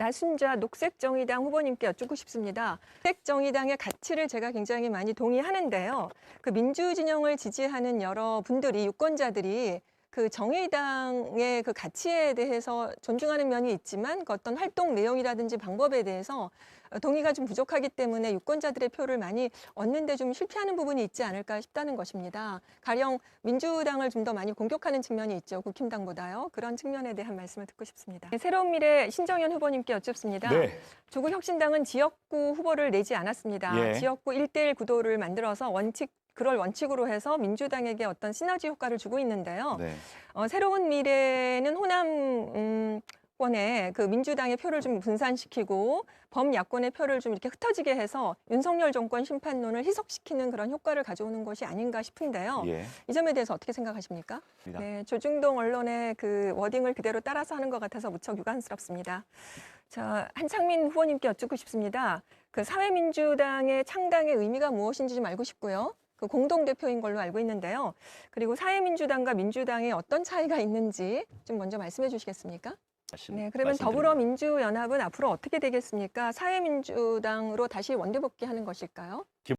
나순자 녹색정의당 후보님께 여쭙고 싶습니다. 녹색정의당의 가치를 제가 굉장히 많이 동의하는데요. 그 민주진영을 지지하는 여러 분들이 유권자들이 그 정의당의 그 가치에 대해서 존중하는 면이 있지만 그 어떤 활동 내용이라든지 방법에 대해서 동의가 좀 부족하기 때문에 유권자들의 표를 많이 얻는데 좀 실패하는 부분이 있지 않을까 싶다는 것입니다. 가령 민주당을 좀 더 많이 공격하는 측면이 있죠. 국힘당보다요. 그런 측면에 대한 말씀을 듣고 싶습니다. 네, 새로운 미래 신정현 후보님께 여쭙습니다. 네. 조국 혁신당은 지역구 후보를 내지 않았습니다. 예. 지역구 일대일 구도를 만들어서 원칙 그럴 원칙으로 해서 민주당에게 어떤 시너지 효과를 주고 있는데요. 네. 어, 새로운 미래는 호남 음, 권의 그 민주당의 표를 좀 분산시키고 범야권의 표를 좀 이렇게 흩어지게 해서 윤석열 정권 심판론을 희석시키는 그런 효과를 가져오는 것이 아닌가 싶은데요. 예. 이 점에 대해서 어떻게 생각하십니까? 입니다. 네, 조중동 언론의 그 워딩을 그대로 따라서 하는 것 같아서 무척 유감스럽습니다. 자, 한창민 후보님께 여쭙고 싶습니다. 그 사회민주당의 창당의 의미가 무엇인지 좀 알고 싶고요. 그 공동 대표인 걸로 알고 있는데요. 그리고 사회민주당과 민주당의 어떤 차이가 있는지 좀 먼저 말씀해 주시겠습니까? 말씀- 네, 그러면 말씀드립니다. 더불어민주연합은 앞으로 어떻게 되겠습니까? 사회민주당으로 다시 원대복귀하는 것일까요?